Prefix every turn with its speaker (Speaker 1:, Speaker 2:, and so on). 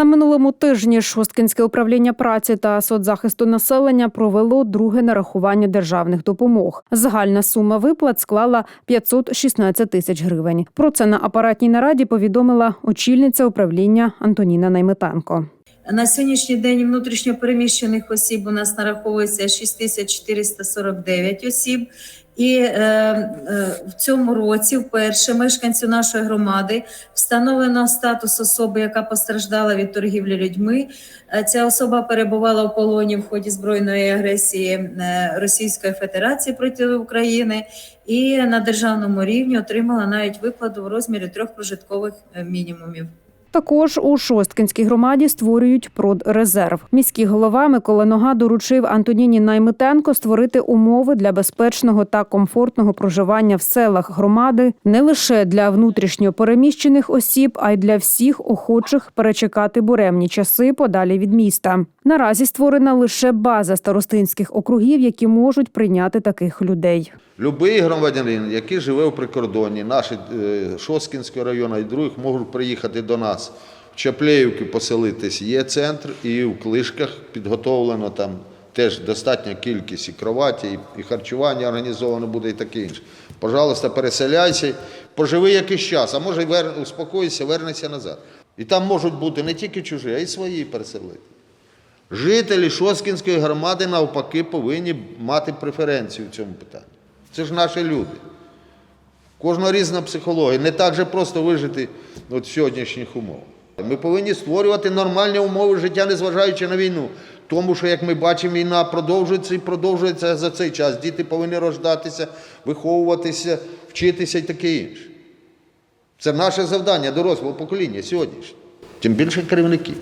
Speaker 1: На минулому тижні Шосткинське управління праці та соцзахисту населення провело друге нарахування державних допомог. Загальна сума виплат склала 516 тисяч гривень. Про це на апаратній нараді повідомила очільниця управління Антоніна Найметенко.
Speaker 2: На сьогоднішній день внутрішньо переміщених осіб у нас нараховується 6449 осіб. І е, е, в цьому році вперше мешканцю нашої громади встановлено статус особи, яка постраждала від торгівлі людьми. Е, Ця особа перебувала в полоні в ході збройної агресії е, Російської Федерації проти України і на державному рівні отримала навіть виплату в розмірі трьох прожиткових е, мінімумів.
Speaker 1: Також у Шосткинській громаді створюють продрезерв. Міський голова Микола Нога доручив Антоніні Найметенко створити умови для безпечного та комфортного проживання в селах громади не лише для внутрішньо переміщених осіб, а й для всіх охочих перечекати буремні часи подалі від міста. Наразі створена лише база старостинських округів, які можуть прийняти таких людей.
Speaker 3: Любий громадянин, який живе в прикордонні, наші е, Шоскінського району і других, можуть приїхати до нас в Чаплеївки поселитись. Є центр, і в Клишках підготовлено там теж достатня кількість і кроваті, і- харчування організовано буде, і таке інше. Пожалуйста, переселяйся, поживи якийсь час, а може вер... успокойся, вернешся назад. І там можуть бути не тільки чужі, а й свої переселити. Жителі Шоскінської громади навпаки повинні мати преференцію в цьому питанні. Це ж наші люди. Кожного різна психологія. Не так же просто вижити от в сьогоднішніх умовах. Ми повинні створювати нормальні умови життя, незважаючи на війну. Тому що, як ми бачимо, війна продовжується і продовжується за цей час. Діти повинні рождатися, виховуватися, вчитися і таке інше. Це наше завдання дорослого покоління сьогоднішнє. Тим більше керівників.